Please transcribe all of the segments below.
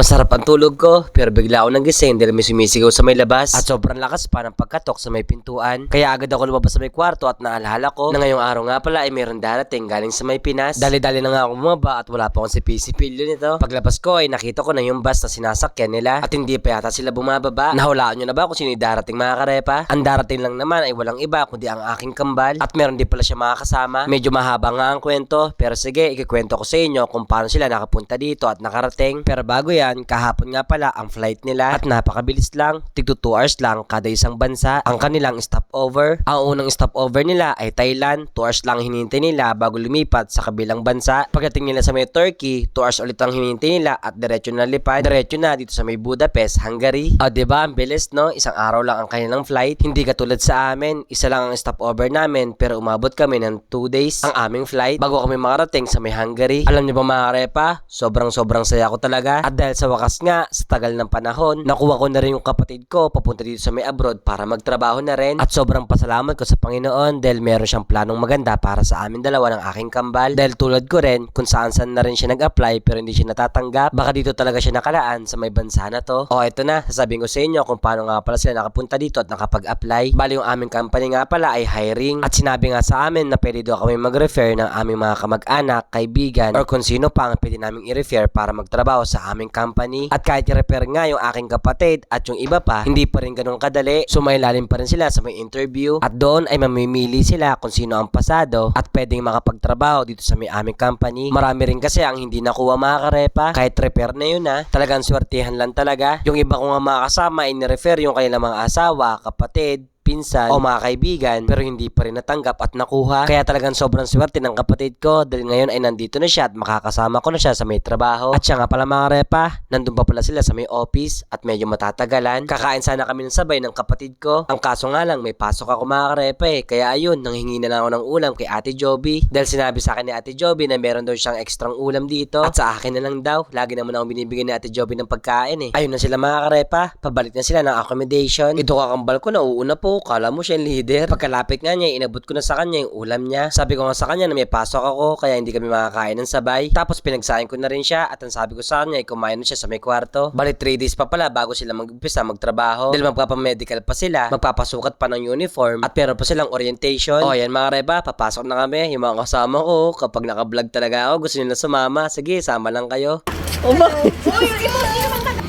Masarap ang tulog ko, pero bigla ako nagising dahil may sumisigaw sa may labas at sobrang lakas pa ng pagkatok sa may pintuan. Kaya agad ako lumabas sa may kwarto at naalala ko na ngayong araw nga pala ay mayroon darating galing sa may Pinas. Dali-dali na nga ako bumaba at wala pa akong si PC Pilyo nito. Paglabas ko ay nakita ko na yung bus na sinasakyan nila at hindi pa yata sila bumababa. Nahulaan nyo na ba kung sino darating mga karepa? Ang darating lang naman ay walang iba kundi ang aking kambal at meron din pala siya mga kasama. Medyo mahaba nga ang kwento pero sige ikikwento ko sa inyo kung paano sila nakapunta dito at nakarating. Pero bago yan, kahapon nga pala ang flight nila at napakabilis lang. Tigto 2 hours lang kada isang bansa ang kanilang stopover. Ang unang stopover nila ay Thailand. 2 hours lang hinihintay nila bago lumipat sa kabilang bansa. Pagdating nila sa may Turkey, 2 hours ulit ang hinihintay nila at diretso na lipad. Diretso na dito sa may Budapest, Hungary. O, diba? Ang bilis, no? Isang araw lang ang kanilang flight. Hindi katulad sa amin. Isa lang ang stopover namin pero umabot kami ng 2 days ang aming flight bago kami makarating sa may Hungary. Alam niyo ba mga karepa? Sobrang sobrang saya ko talaga. At dahil sa wakas nga, sa tagal ng panahon, nakuha ko na rin yung kapatid ko papunta dito sa may abroad para magtrabaho na rin. At sobrang pasalamat ko sa Panginoon dahil meron siyang planong maganda para sa amin dalawa ng aking kambal. Dahil tulad ko rin, kung saan saan na rin siya nag-apply pero hindi siya natatanggap, baka dito talaga siya nakalaan sa may bansa na to. O eto na, sasabihin ko sa inyo kung paano nga pala sila nakapunta dito at nakapag-apply. Bali yung aming company nga pala ay hiring at sinabi nga sa amin na pwede daw kami mag-refer ng aming mga kamag-anak, kaibigan, or kung sino pa ang pwede naming i-refer para magtrabaho sa aming company. At kahit i-refer nga yung aking kapatid at yung iba pa, hindi pa rin ganun kadali. Sumailalim pa rin sila sa may interview at doon ay mamimili sila kung sino ang pasado at pwedeng makapagtrabaho dito sa may aming company. Marami rin kasi ang hindi nakuha mga karepa. Kahit repair na yun ha, talagang swertihan lang talaga. Yung iba kong mga kasama ay ni-refer yung kanilang mga asawa, kapatid, pinsan o mga kaibigan pero hindi pa rin natanggap at nakuha. Kaya talagang sobrang swerte ng kapatid ko dahil ngayon ay nandito na siya at makakasama ko na siya sa may trabaho. At siya nga pala mga repa, nandun pa pala sila sa may office at medyo matatagalan. Kakain sana kami ng sabay ng kapatid ko. Ang kaso nga lang may pasok ako mga repa eh. Kaya ayun, nanghingi na lang ako ng ulam kay Ate Joby. Dahil sinabi sa akin ni Ate Joby na meron daw siyang ekstrang ulam dito. At sa akin na lang daw. Lagi naman ako binibigyan ni Ate Joby ng pagkain eh. Ayun na sila mga karepa. Pabalik na sila ng accommodation. Ito kakambal ko na uuna po. Kala mo siya yung leader. Pagkalapit nga niya, inabot ko na sa kanya yung ulam niya. Sabi ko nga sa kanya na may pasok ako kaya hindi kami makakain ng sabay. Tapos pinagsahin ko na rin siya at ang sabi ko sa kanya ay kumain na siya sa may kwarto. Bali 3 days pa pala bago sila mag-umpisa magtrabaho. Dahil magpapamedical pa sila, magpapasukat pa ng uniform at meron pa silang orientation. O yan mga reba, papasok na kami. Yung mga kasama ko, kapag naka-vlog talaga ako, gusto nila sumama. Sige, sama lang kayo. Hi!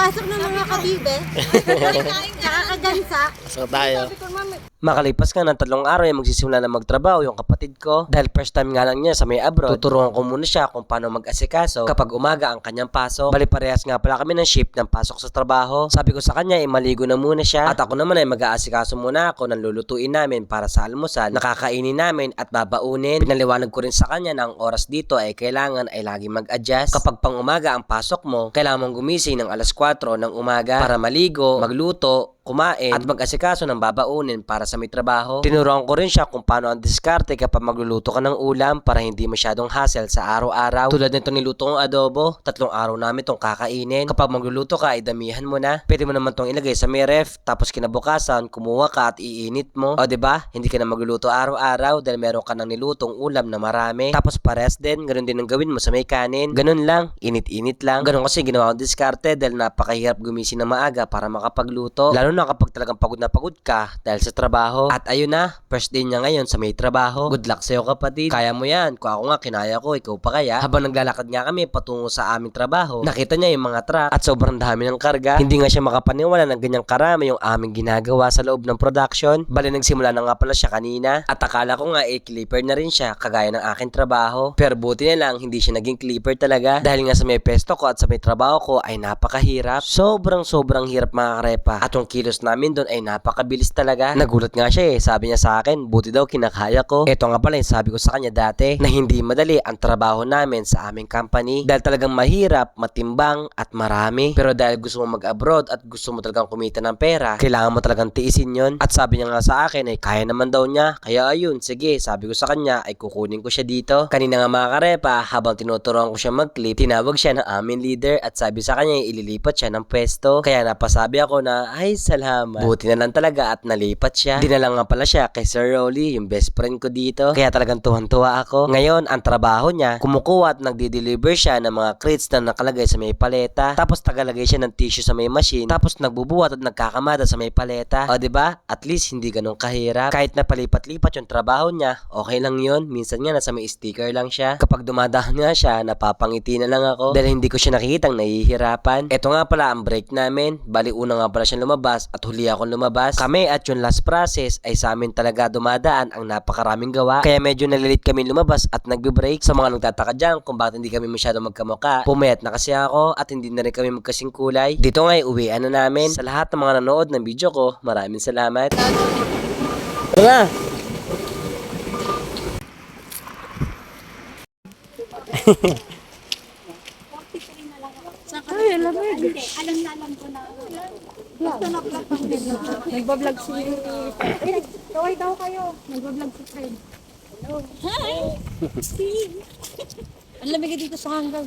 Hi! Papasok na mga kabibe. Nakakagansa. So tayo. Sabi ko, mami, Makalipas nga ng tatlong araw ay magsisimula na magtrabaho yung kapatid ko. Dahil first time nga lang niya sa may abroad, tuturuan ko muna siya kung paano mag-asikaso kapag umaga ang kanyang pasok. Bali parehas nga pala kami ng shift ng pasok sa trabaho. Sabi ko sa kanya ay maligo na muna siya at ako naman ay mag-aasikaso muna ako ng lulutuin namin para sa almusal, nakakainin namin at babaunin. Pinaliwanag ko rin sa kanya na ang oras dito ay kailangan ay lagi mag-adjust. Kapag pang umaga ang pasok mo, kailangan mong gumising ng alas 4 ng umaga para maligo, magluto, kumain at mag-asikaso ng babaunin para sa may trabaho. Tinuruan ko rin siya kung paano ang diskarte kapag magluluto ka ng ulam para hindi masyadong hassle sa araw-araw. Tulad nito niluto kong adobo, tatlong araw namin itong kakainin. Kapag magluluto ka, ay damihan mo na. Pwede mo naman itong ilagay sa may ref, tapos kinabukasan, kumuha ka at iinit mo. O ba? Hindi ka na magluluto araw-araw dahil meron ka ng nilutong ulam na marami. Tapos pares din, ganun din ang gawin mo sa may kanin. Ganun lang, init-init lang. Ganun kasi ginawa kong diskarte dahil napakahirap gumising na maaga para makapagluto. Lalo na kapag talagang pagod na pagod ka dahil sa trabaho. At ayun na, first day niya ngayon sa may trabaho. Good luck sa'yo kapatid. Kaya mo yan. Kung ako nga kinaya ko, ikaw pa kaya. Habang naglalakad nga kami patungo sa aming trabaho, nakita niya yung mga truck at sobrang dami ng karga. Hindi nga siya makapaniwala ng ganyang karami yung aming ginagawa sa loob ng production. Bali nagsimula na nga pala siya kanina. At akala ko nga eh, clipper na rin siya kagaya ng aking trabaho. Pero buti na lang, hindi siya naging clipper talaga. Dahil nga sa may pesto ko at sa may trabaho ko ay napakahirap. Sobrang sobrang hirap mga karepa. At yung kilos namin doon ay napakabilis talaga. Nagulat nga siya eh. Sabi niya sa akin, buti daw kinakaya ko. Ito nga pala yung sabi ko sa kanya dati na hindi madali ang trabaho namin sa aming company. Dahil talagang mahirap, matimbang at marami. Pero dahil gusto mo mag-abroad at gusto mo talagang kumita ng pera, kailangan mo talagang tiisin yon. At sabi niya nga sa akin ay kaya naman daw niya. Kaya ayun, sige, sabi ko sa kanya ay kukunin ko siya dito. Kanina nga mga karepa, habang tinuturuan ko siya mag-clip, tinawag siya ng aming leader at sabi sa kanya ililipat siya ng pwesto. Kaya napasabi ako na, ay salamat. Buti na lang talaga at nalipat siya. Dinala nga pala siya kay Sir Rolly, yung best friend ko dito. Kaya talagang tuwan-tuwa ako. Ngayon, ang trabaho niya, kumukuha at nagdi-deliver siya ng mga crates na nakalagay sa may paleta. Tapos tagalagay siya ng tissue sa may machine. Tapos nagbubuhat at nagkakamada sa may paleta. O ba? At least hindi ganun kahirap. Kahit na palipat-lipat yung trabaho niya, okay lang yun. Minsan nga nasa may sticker lang siya. Kapag dumadaan nga siya, napapangiti na lang ako. Dahil hindi ko siya nakikitang nahihirapan. Ito nga pala ang break namin. Bali una nga pala siyang lumabas at huli akong lumabas. Kami at yung last process ay sa amin talaga dumadaan ang napakaraming gawa. Kaya medyo nalilit kami lumabas at nagbe-break. Sa mga nagtataka dyan kung bakit hindi kami masyado magkamuka. Pumayat na kasi ako at hindi na rin kami magkasing kulay. Dito nga uwian na namin. Sa lahat ng mga nanood ng video ko, maraming salamat. Tara! Ay, alam mo yun. Alam na alam ko na. Gusto na vlog ang video. Nagbablog si... Eh, kaway daw kayo. Nagbablog si friend. Hello. Hi! Ang lamig dito sa hanggang.